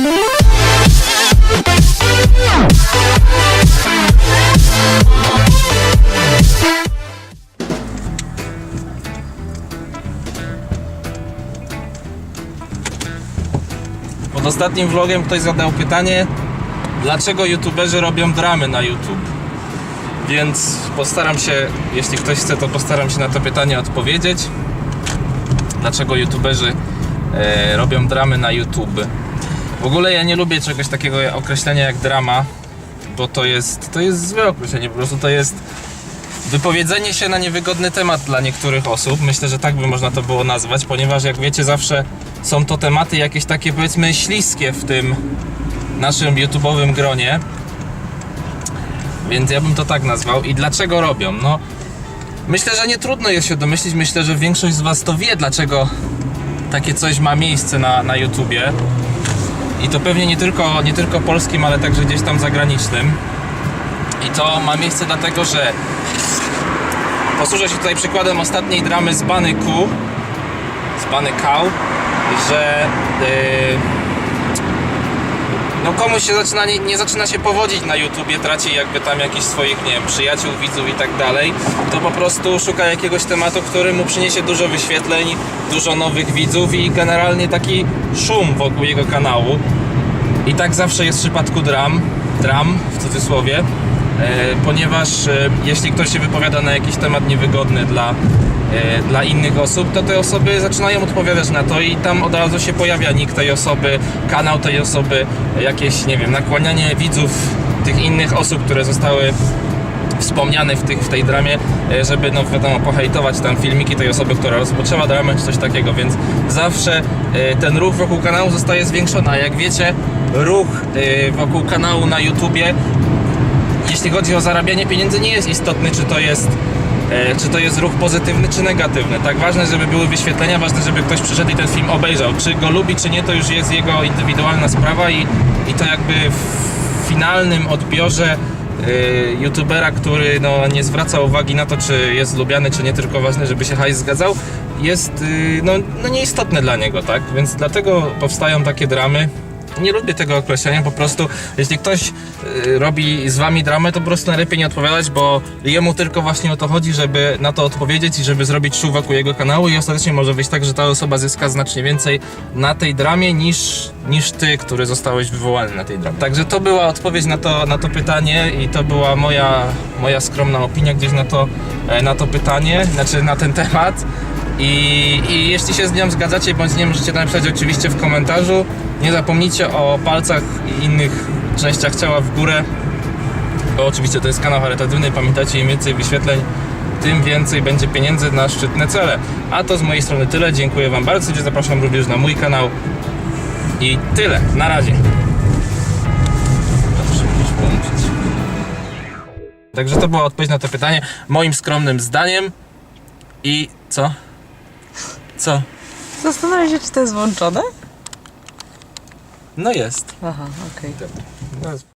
Pod ostatnim vlogiem ktoś zadał pytanie, dlaczego youtuberzy robią dramy na YouTube. Więc postaram się, jeśli ktoś chce, to postaram się na to pytanie odpowiedzieć. Dlaczego youtuberzy e, robią dramy na YouTube? W ogóle ja nie lubię czegoś takiego określenia jak drama, bo to jest, to jest złe określenie, po prostu to jest wypowiedzenie się na niewygodny temat dla niektórych osób. Myślę, że tak by można to było nazwać, ponieważ jak wiecie, zawsze są to tematy jakieś takie powiedzmy śliskie w tym naszym YouTube'owym gronie. Więc ja bym to tak nazwał. I dlaczego robią? No, myślę, że nie trudno jest się domyślić. Myślę, że większość z Was to wie, dlaczego takie coś ma miejsce na, na YouTubie. I to pewnie nie tylko, nie tylko polskim, ale także gdzieś tam zagranicznym. I to ma miejsce dlatego, że posłużę się tutaj przykładem ostatniej dramy z Bany Ku, z Bany Kał, że yy, no komuś się zaczyna, nie, nie zaczyna się powodzić na YouTubie, traci jakby tam jakichś swoich, nie wiem, przyjaciół, widzów i tak dalej, to po prostu szuka jakiegoś tematu, który mu przyniesie dużo wyświetleń, dużo nowych widzów i generalnie taki szum wokół jego kanału. I tak zawsze jest w przypadku dram, dram w cudzysłowie, e, ponieważ e, jeśli ktoś się wypowiada na jakiś temat niewygodny dla, e, dla innych osób, to te osoby zaczynają odpowiadać na to i tam od razu się pojawia nick tej osoby, kanał tej osoby, jakieś, nie wiem, nakłanianie widzów tych innych osób, które zostały wspomniane w, tych, w tej dramie, żeby no wiadomo, pohejtować tam filmiki tej osoby, która rozpoczęła dramę czy coś takiego, więc zawsze ten ruch wokół kanału zostaje zwiększony, a jak wiecie, ruch e, wokół kanału na YouTubie jeśli chodzi o zarabianie pieniędzy, nie jest istotny, czy to jest, e, czy to jest ruch pozytywny, czy negatywny. Tak ważne, żeby były wyświetlenia, ważne, żeby ktoś przyszedł i ten film obejrzał. Czy go lubi, czy nie, to już jest jego indywidualna sprawa i, i to jakby w finalnym odbiorze e, youtubera, który no, nie zwraca uwagi na to, czy jest lubiany, czy nie, tylko ważne, żeby się hajs zgadzał, jest y, no, no nieistotne dla niego, tak? Więc dlatego powstają takie dramy. Nie lubię tego określenia, po prostu jeśli ktoś y, robi z wami dramę, to po prostu najlepiej nie odpowiadać, bo jemu tylko właśnie o to chodzi, żeby na to odpowiedzieć i żeby zrobić szum wokół jego kanału i ostatecznie może wyjść tak, że ta osoba zyska znacznie więcej na tej dramie niż, niż ty, który zostałeś wywołany na tej dramie. Także to była odpowiedź na to, na to pytanie i to była moja, moja skromna opinia gdzieś na to, e, na to pytanie, znaczy na ten temat. I, I jeśli się z nią zgadzacie, bądź nie możecie napisać oczywiście w komentarzu. Nie zapomnijcie o palcach i innych częściach ciała w górę, bo oczywiście to jest kanał charytatywny. Pamiętajcie, im więcej wyświetleń, tym więcej będzie pieniędzy na szczytne cele. A to z mojej strony tyle. Dziękuję Wam bardzo. Zapraszam również na mój kanał. I tyle. Na razie. Także to była odpowiedź na to pytanie. Moim skromnym zdaniem. I co? Co? Zastanawiam się, czy to jest włączone? No jest. Aha, okej. No,